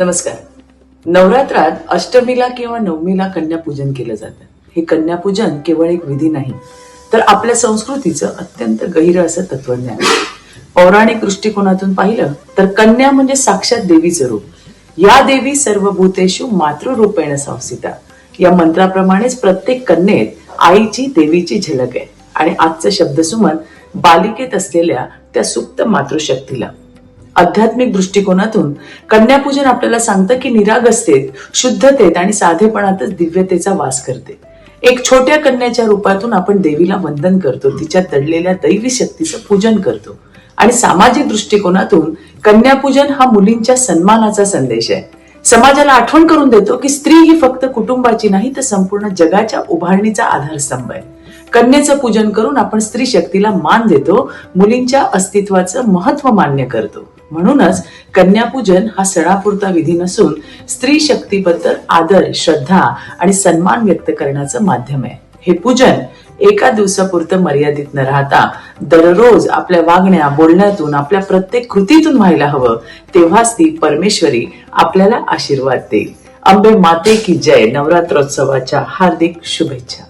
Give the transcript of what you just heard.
नमस्कार. नवरात्रात अष्टमीला किंवा नवमीला कन्यापूजन केलं जातं. हे कन्यापूजन केवळ एक विधी नाही तर आपल्या संस्कृतीचं अत्यंत गहिर असं तत्वज्ञान पौराणिक दृष्टिकोनातून पाहिलं तर कन्या म्हणजे साक्षात देवीचं रूप. या देवी सर्व भूतेषु मातृरूपेण संस्थिता. या मंत्राप्रमाणेच प्रत्येक कन्येत आईची देवीची झलक आहे. आणि आजचं शब्दसुमन बालिकेत असलेल्या त्या सुप्त मातृशक्तीला. आध्यात्मिक दृष्टिकोनातून कन्यापूजन आपल्याला सांगतं की निरागसतेत शुद्धतेत आणि साधेपणातच दिव्यतेचा वास करते. एक छोट्या कन्याच्या रूपातून आपण देवीला वंदन करतो तिच्या तडलेल्या दैवी शक्तीचं पूजन करतो. आणि सामाजिक दृष्टिकोनातून कन्यापूजन हा मुलींच्या सन्मानाचा संदेश आहे. समाजाला आठवण करून देतो की स्त्री ही फक्त कुटुंबाची नाही तर संपूर्ण जगाच्या उभारणीचा आधारस्तंभ आहे. कन्येचं पूजन करून आपण स्त्री शक्तीला मान देतो मुलींच्या अस्तित्वाचं महत्त्व मान्य करतो. म्हणूनच कन्यापूजन हा सणापुरता विधी नसून स्त्री शक्तीबद्दल आदर श्रद्धा आणि सन्मान व्यक्त करण्याचं माध्यम आहे. हे पूजन एका दिवसापुरतं मर्यादित न राहता दररोज आपल्या वागण्या बोलण्यातून आपल्या प्रत्येक कृतीतून व्हायला हवं तेव्हाच ती परमेश्वरी आपल्याला आशीर्वाद देईल. अंबे माते की जय. नवरात्रोत्सवाच्या हार्दिक शुभेच्छा.